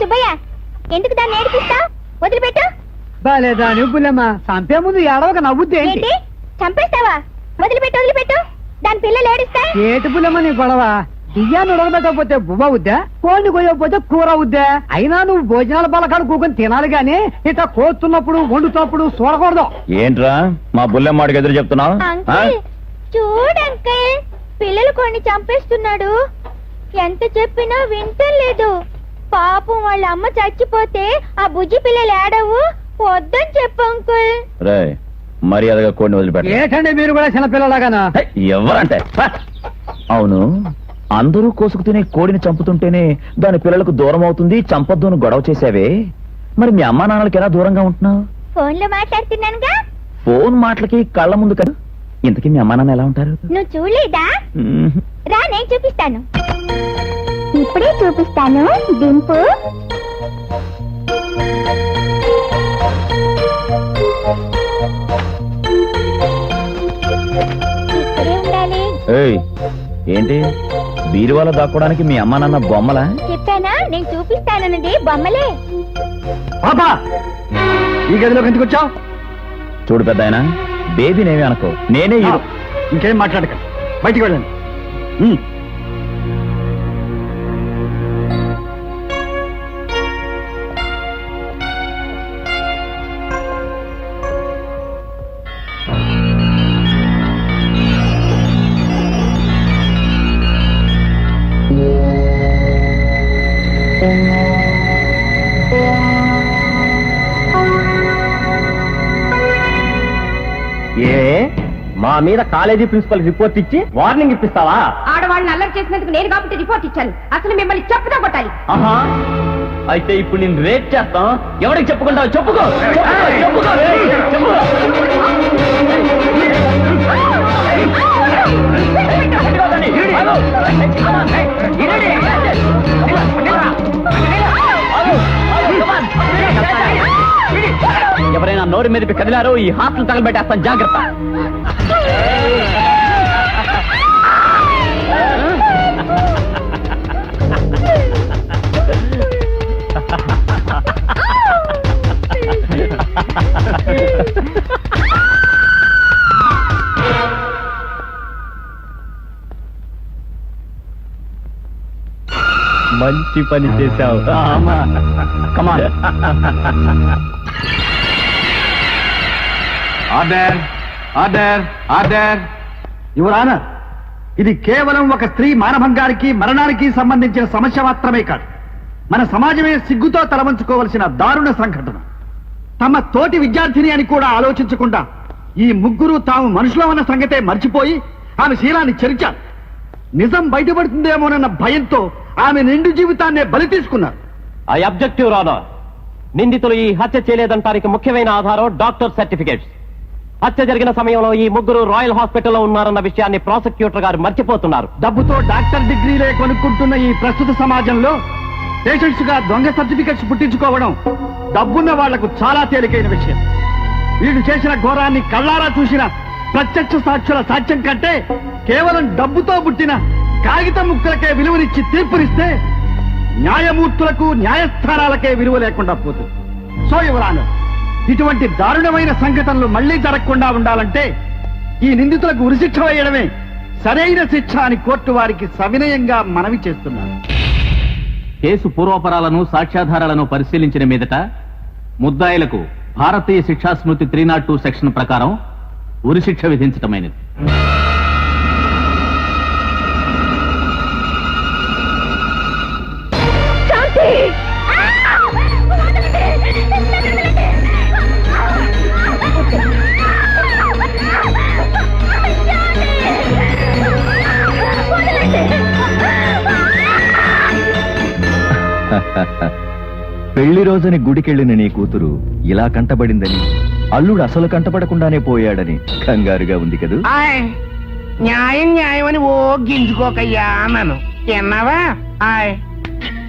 సుబ్బయ్య ఎందుకు దాన్ని ఏడిపిస్తావు? వదిలిపెట్టు. బాలేదా నువ్వులమ్మా. చంపే ముందు ఏడవక నవ్వుద్ది ఏంటి? ఏంటి? చంపేస్తావా? వదిలిపెట్టు వదిలిపెట్టు. దాని పిల్లలు ఏడుస్తాయి. ఏటి పుల్లమ్మ నీ గొడవ? బియ్యాన్ని ఉడకబెట్టకపోతే బువ్వ అవుద్దా కోడిని కొయ్యకపోతే కూర అవుద్దా అయినా నువ్వు భోజనాల బలకాడు కూకొని తినాలి గాని ఇట కోస్తున్నప్పుడు వండుతున్నప్పుడు చూడకూడదు. ఏంట్రా? మా బుల్లెమ్మాడికి ఎదురు చెప్తున్నావు? అంకుల్ చూడు అంకుల్ పిల్లలు కొన్ని చంపేస్తున్నాడు. ఎంత చెప్పినా వింటలేదు. పాపం వాళ్ళ అమ్మ చచ్చిపోతే ఆ బుజ్జి పిల్లలు ఏడవు? వద్దని చెప్పు అంకుల్. రే మర్యాదగా కోడిని వదిలిపెట్ట. ఏటండి మీరు కూడా చిన్నపిల్లలాగానా? హే, ఎవరంటే? హ! అవును అందరూ కోసుకు తినే కోడిని చంపుతుంటేనే దాని పిల్లలకు దూరం అవుతుంది చంపొద్దు అని గొడవ చేసావే మరి మీ అమ్మా నాన్నలకి ఎలా దూరంగా ఉంటున్నావు? ఫోన్లో మాట్లాడుతున్నానుగా. ఫోన్ మాటలకి కళ్ళ ముందు కదా. ఇంతకీ మీ అమ్మా నాన్న ఎలా ఉంటారు? నువ్వు చూడలేదా? మ్మ్. రా నేను చూపిస్తాను. ఇప్పుడే చూపిస్తాను. దింపు. ఇక్కడే ఉండాలి. ఏయ్ ఏంటి? బీరువాలో దాక్కోడానికి మీ అమ్మా నాన్న బొమ్మలా? చెప్పానా? నేను చూపిస్తానన్నది బొమ్మలే. పాపా! ఈ గదిలోకి ఎందుకు వచ్చావు? చూడు పెద్ద ఆయన బేబీనేమి అనుకో. నేనే ఈ ఇంకేం మాట్లాడక. బయటికి వెళ్ళండి. ఉమ్. ఏ? మా మీద కాలేజీ ప్రిన్సిపల్ రిపోర్ట్ ఇచ్చి వార్నింగ్ ఇప్పిస్తావా? ఆడవాళ్ళని అల్లరి చేసినందుకు నేను కాబట్టి రిపోర్ట్ ఇచ్చాను. అసలు మిమ్మల్ని చెప్పుదా కొట్టాలి? ఆహా. అయితే ఇప్పుడు నేను రేట్ చేస్తాం ఎవరికి చెప్పుకుంటావు? చెప్పుకో చెప్పుకో, చెప్పుకో, ఎవరైనా నోరు మీద కదిలారో ఈ హాస్టల్ తగలబెట్టేస్తాను. జాగ్రత్త. మంచి పని చేశావు. Come on order order order your ఇది కేవలం ఒక స్త్రీ మానభంగానికి మరణానికి సంబంధించిన సమస్య మాత్రమే కాదు. మన సమాజమే సిగ్గుతో తలవంచుకోవలసిన దారుణ సంఘటన. తమ తోటి విద్యార్థిని అని కూడా ఆలోచించకుండా ఈ ముగ్గురు తాము మనుషులమన్న సంగతే మర్చిపోయి ఆమె శీలాన్ని చరిచారు. నిజం బయటపడుతుందేమోనన్న భయంతో ఆమె నిండు జీవితాన్నే బలి తీసుకున్నారు. ఐ అబ్జెక్టివ్ రాదా నిందితులు ఈ హత్య చేయలేదంటానికి ముఖ్యమైన ఆధారం డాక్టర్ సర్టిఫికేట్స్. హత్య జరిగిన సమయంలో ఈ ముగ్గురు రాయల్ హాస్పిటల్లో ఉన్నారన్న విషయాన్ని ప్రాసిక్యూటర్ గారు మర్చిపోతున్నారు. డబ్బుతో డాక్టర్ డిగ్రీలే కొనుక్కుంటున్న ఈ ప్రస్తుత సమాజంలో పేషెంట్స్గా దొంగ సర్టిఫికెట్స్ పుట్టించుకోవడం డబ్బున్న వాళ్ళకు చాలా తేలికైన విషయం. వీళ్ళు చేసిన ఘోరాన్ని కళ్ళారా చూసిన ప్రత్యక్ష సాక్షుల సాక్ష్యం కంటే కేవలం డబ్బుతో పుట్టిన కాగిత ముక్కలకే విలువనిచ్చి తీర్పునిస్తే న్యాయమూర్తులకు న్యాయస్థానాలకే విలువ లేకుండా పోతుంది. సో యువరాను ఇటువంటి దారుణమైన సంఘటనలు మళ్ళీ జరగకుండా ఉండాలంటే ఈ నిందితులకు ఉరిశిక్ష వేయడమే సరైన శిక్ష అని కోర్టు వారికి సవినయంగా మనవి చేస్తున్నారు. కేసు పూర్వపరాలను సాక్ష్యాధారాలను పరిశీలించిన మీదట ముద్దాయిలకు భారతీయ శిక్షా స్మృతి త్రీ నాట్ టూ సెక్షన్ ప్రకారం ఉరిశిక్ష విధించటమైనది. పెళ్ళి రోజుని గుడికెళ్ళిన నీ కూతురు ఇలా కంటబడిందని అల్లుడు అసలు కంటపడకుండానే పోయాడని కంగారుగా ఉంది కదూ? ఆయ్ న్యాయం న్యాయం అని ఓ గింజుకోకయ్యా అన్నాను. తిన్నావా? ఆయ్.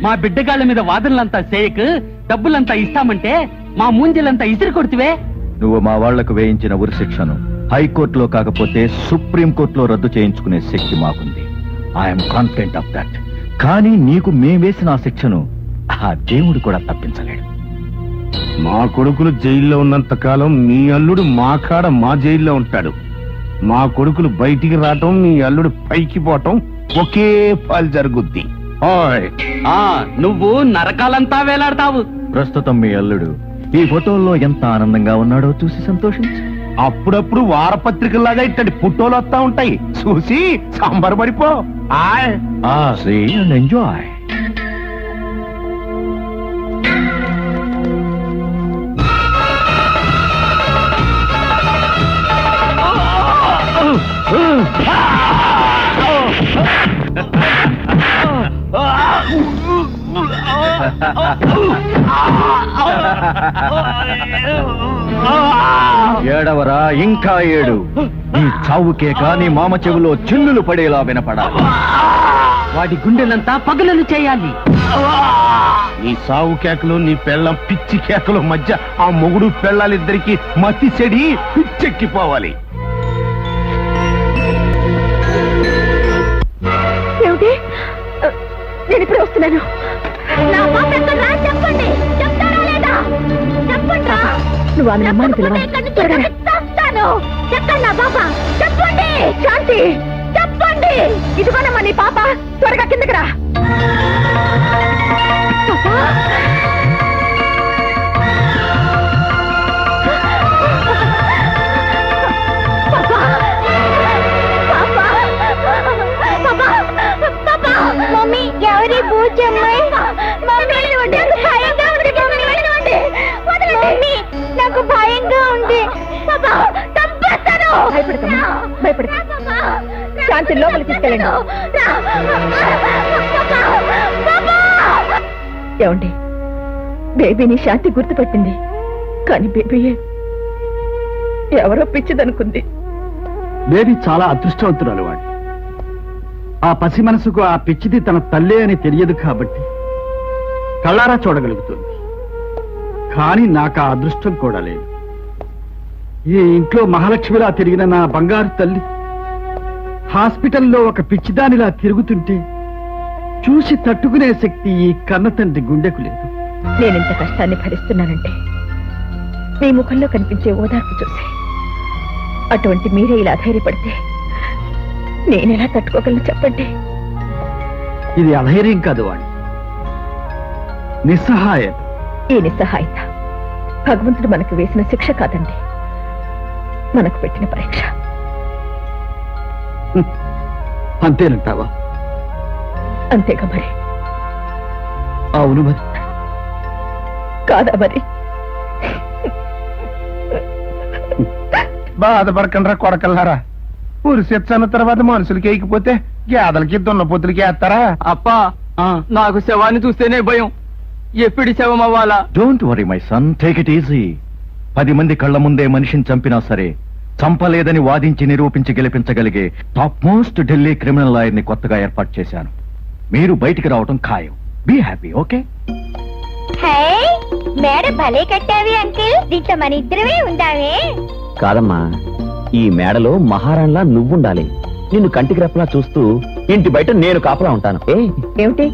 మా బిడ్డగాళ్ళ మీద వాదనలంతా చేయకు డబ్బులంతా ఇస్తామంటే మా మూంజలంతా ఇసిరి కొడుతువే? నువ్వు మా వాళ్ళకు వేయించిన ఉరిశిక్షను హైకోర్టులో కాకపోతే సుప్రీం కోర్టులో రద్దు చేయించుకునే శక్తి మాకుంది. ఐఎమ్ కాన్ఫిడెంట్ ఆఫ్ దట్ కానీ నీకు మేం వేసిన ఆ శిక్షను ఆ దేవుడు కూడా తప్పించలేడు. మా కొడుకులు జైల్లో ఉన్నంత కాలం మీ అల్లుడు మా కాడ మా జైల్లో ఉంటాడు. మా కొడుకులు బయటికి రావటం మీ అల్లుడు పైకి పోవటం ఒకే పాలు జరుగుద్ది. ఓయ్ ఆ నువ్వు నరకాలంతా వేలాడతావు. ప్రస్తుతం మీ అల్లుడు ఈ ఫోటోల్లో ఎంత ఆనందంగా ఉన్నాడో చూసి సంతోషించు. అప్పుడప్పుడు వారపత్రికల్లాగా ఇట్టడి పుట్టోలు వస్తా ఉంటాయి. చూసి సాంబార్ పడిపో ఆయ్. ఆ సీ అండ్ ఎంజాయ్ ఏడవరా ఇంకా ఏడు. నీ చావు కేక నీ మామ చెవిలో చిల్లులు పడేలా వినపడాలి. వాడి గుండెలంతా పగులలు చేయాలి. నీ సావు కేకలు నీ పెళ్ళం పిచ్చి కేకలు మధ్య ఆ మొగుడు పెళ్ళాలిద్దరికి మతి చెడి పిచ్చెక్కిపోవాలి. ఏమిటి? నేను ఇప్పుడే వస్తున్నాను. నువ్వు ఆమె అమ్మాయిని పిలవాలి చెప్పండి నా పాప. చెప్పండి. శాంతి. చెప్పండి. ఇదిగోనమ్మా నీ పాప. త్వరగా కిందకి రా. నాకు భయంగా ఉంది మమ్మీ నాకు భయంగా భయపడకు. శాంతి లోపలికి తీసుకెళ్ళండి. ఏమండి? బేబీని శాంతి గుర్తుపట్టింది. కానీ బేబీయే ఎవరో పిచ్చిదనుకుంది. బేబీ చాలా అదృష్టవంతురాలు వాడు. ఆ పసి మనసుకు ఆ పిచ్చిది తన తల్లే అని తెలియదు కాబట్టి కళ్ళారా చూడగలుగుతుంది. కానీ నాకు ఆ అదృష్టం కూడా లేదు. ఈ ఇంట్లో మహాలక్ష్మిలా తిరిగిన నా బంగారు తల్లి హాస్పిటల్లో ఒక పిచ్చిదానిలా తిరుగుతుంటే చూసి తట్టుకునే శక్తి ఈ కన్న తండ్రి గుండెకు లేదు. నేనింత కష్టాన్ని భరిస్తున్నానంటే మీ ముఖంలో కనిపించే ఓదార్పు చూసి. అటువంటి మీరే ఇలా ధైర్యపడితే నేనెలా తట్టుకోగలను చెప్పండి? ఇది అధైర్యం కాదు వాడి నిస్సహాయత ఈ నిస్సహాయత భగవంతుడు మనకు వేసిన శిక్ష కాదండి. మనకు పెట్టిన పరీక్ష. అంతేనంటావా? అంతేగా మరి. అవును మరి. కాదా మరి? బాధపడకండి కొడకల్లారా. ఉరిసెచ్చన్న తర్వాత మనుషులకి ఎక్కిపోతే గేదలకి దున్నపోతులకి వేస్తారా? అప్పా నాకు శవాన్ని చూస్తేనే భయం. ఎప్పుడు శవం అవ్వాలా? Don't worry my son take it easy పది మంది కళ్ళ ముందే మనిషిని చంపినా సరే చంపలేదని వాదించి నిరూపించి గెలిపించగలిగే టాప్ మోస్ట్ ఢిల్లీ క్రిమినల్ లాయర్ని కొత్తగా ఏర్పాటు చేశాను. మీరు బయటికి రావటం ఖాయం. బీ హ్యాపీ ఓకే హే మేడ భలే కట్టావి అంకిల్. దీంట్లో మన ఇద్దరమే ఉందామే. కాదమ్మా ఈ మేడలో మహారాణిలా నువ్వుండాలి. నిన్ను కంటికి రెప్పలా చూస్తూ ఇంటి బయట నేను కాపలా ఉంటాను. ఏ? ఏమిటి?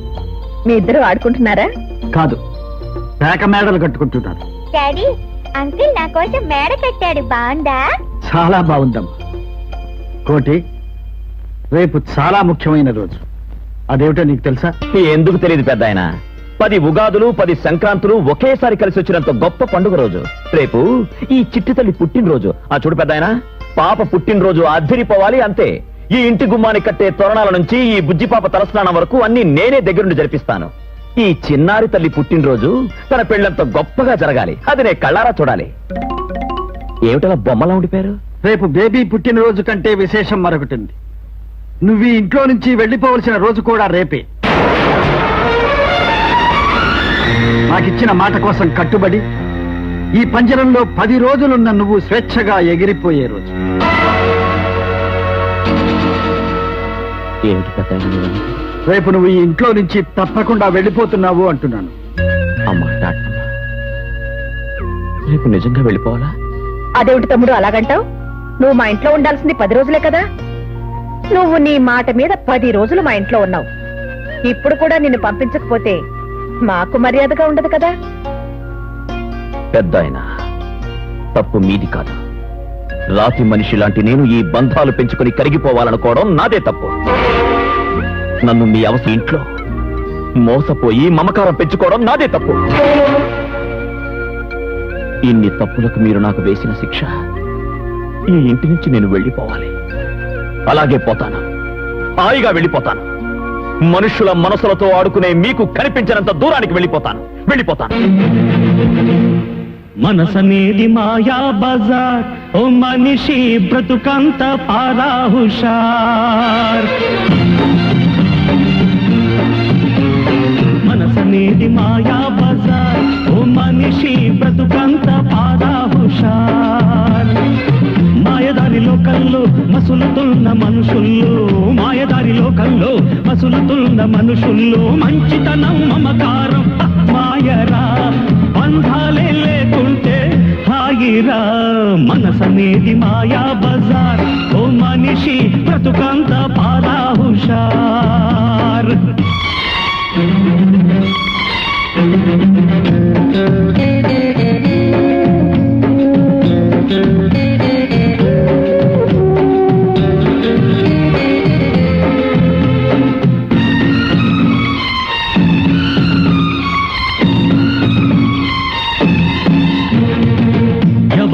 మీ ఇద్దరు ఆడుకుంటున్నారా? కాదు. పేక మేడలు కట్టుకుంటున్నారు. డాడీ అంకిల్ నా కోసం మేడ కట్టాడు. బాగుందా? చాలా బాగుందమ్మా. కోటి రేపు చాలా ముఖ్యమైన రోజు. అదేమిటో నీకు తెలుసా? ఎందుకు తెలియదు పెద్ద ఆయన పది ఉగాదులు పది సంక్రాంతులు ఒకేసారి కలిసి వచ్చినంత గొప్ప పండుగ రోజు. రేపు ఈ చిట్టి తల్లి పుట్టినరోజు. ఆ చూడు పెద్ద ఆయన పాప పుట్టినరోజు అద్దరిపోవాలి అంతే. ఈ ఇంటి గుమ్మానికి కట్టే తోరణాల నుంచి ఈ బుజ్జి పాప తలస్నానం వరకు అన్ని నేనే దగ్గరుండి జరిపిస్తాను. ఈ చిన్నారి తల్లి పుట్టినరోజు తన పెళ్ళంత గొప్పగా జరగాలి. అది నే కళ్ళారా చూడాలి. ఏమిటలా బొమ్మలా ఉండిపోయారు? రేపు బేబీ పుట్టినరోజు కంటే విశేషం మరొకటి ఉంది నువ్వు ఈ ఇంట్లో నుంచి వెళ్ళిపోవలసిన రోజు కూడా రేపే. నాకిచ్చిన మాట కోసం కట్టుబడి ఈ పంజరంలో పది రోజులున్న నువ్వు స్వేచ్ఛగా ఎగిరిపోయే రోజు. ఏమిటి? రేపు నువ్వు ఈ ఇంట్లో నుంచి తప్పకుండా వెళ్ళిపోతున్నావు అంటున్నాను. అమ్మా రేపు నిజంగా వెళ్ళిపోవాలా? అదేమిటి తమ్ముడు అలాగంటావు? నువ్వు మా ఇంట్లో ఉండాల్సింది పది రోజులే కదా? నువ్వు నీ మాట మీద పది రోజులు మా ఇంట్లో ఉన్నావు. ఇప్పుడు కూడా నిన్ను పంపించకపోతే మాకు మర్యాదగా ఉండదు కదా? పెద్ద ఆయన తప్పు మీది కాదు. రాతి మనిషి లాంటి నేను ఈ బంధాలు పెంచుకుని కరిగిపోవాలనుకోవడం నాదే తప్పు. నన్ను మీ అవసరం ఇంట్లో మోసపోయి మమకారం పెంచుకోవడం నాదే తప్పు. ఇన్ని తప్పులకు మీరు నాకు వేసిన శిక్ష ఈ ఇంటి నుంచి నేను వెళ్ళిపోవాలి. అలాగే పోతాను. హాయిగా వెళ్ళిపోతాను. మనుషుల మనసులతో ఆడుకునే మీకు కనిపించినంత దూరానికి వెళ్ళిపోతాను. వెళ్ళిపోతాను. మనసనేది మాయా బజార్. ఓ మనిషి బ్రతుకంత పారాహుషార్. మనసనేది మాయా బజార్. ఓ మనిషి బ్రతుకంత పారాహుషార్. మాయదారి లోకల్లో మసులుతున్న మనుషుల్లో మాయదారి లోకల్లో మసులుతున్న మనుషుల్లో మంచితనం మమకారం ఏది మాయా బజార్. ఓ మనిషి బ్రతుకంత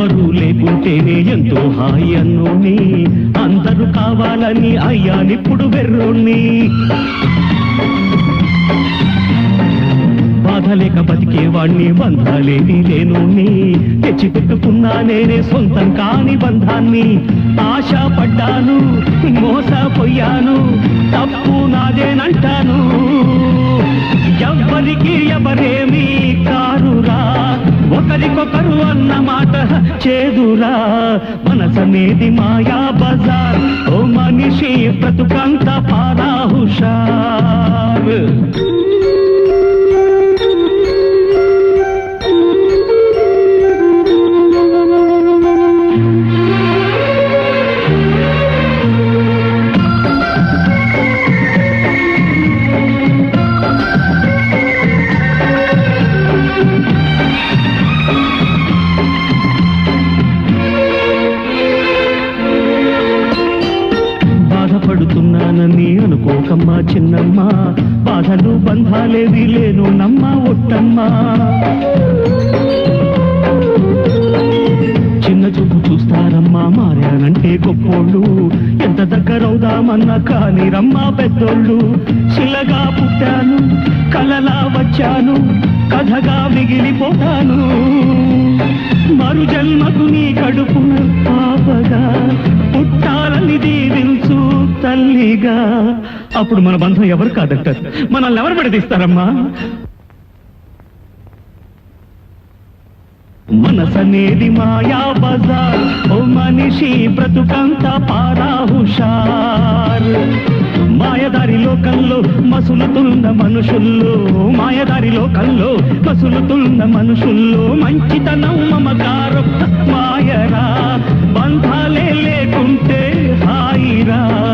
ఎవరు లేకుంటేనే ఎంతో హాయి అన్నోని అందరూ కావాలని అయ్యానిప్పుడు వెర్రోణ్ణి. బాధ లేక బతికేవాణ్ణి బంధాలేది లేనోని. తెచ్చి పెట్టుకున్నా నేనే సొంతం కాని బంధాన్ని. ఆశ పడ్డాను మోసపోయాను తప్పు నాదేనంటాను. ఒకరికొకరు అన్న మాట చేదురా మనసనేది మాయా బజార్. ఓ మనిషి బ్రతుకంత పారా హుషార్ బంధాలేది లేను నమ్మ ఒట్టమ్మా. చిన్న చూపు చూస్తారమ్మా మారానంటే గొప్పోళ్ళు. ఎంత దగ్గరవుదామన్నా కానీ రమ్మా పెద్దోళ్ళు. శిలగా పుట్టాను కలలా వచ్చాను కథగా మిగిలిపోతాను. మరు జన్మకు నీ కడుపున పాపగా పుట్టాలని దీవించు తల్లిగా. అప్పుడు మన బంధం ఎవరు కాదంటారు మనల్ని ఎవరు విడదీస్తారమ్మా? మనసనేది మాయా బజార్. ఓ మనిషి బ్రతుకంత పారా హుషార్ మాయదారి లోకంలో మసులుతున్న మనుషుల్లో మాయదారి లోకంలో మసులుతున్న మనుషుల్లో మంచితనం మమకారం మాయరా. బంధాలే ఉంటే హాయిరా.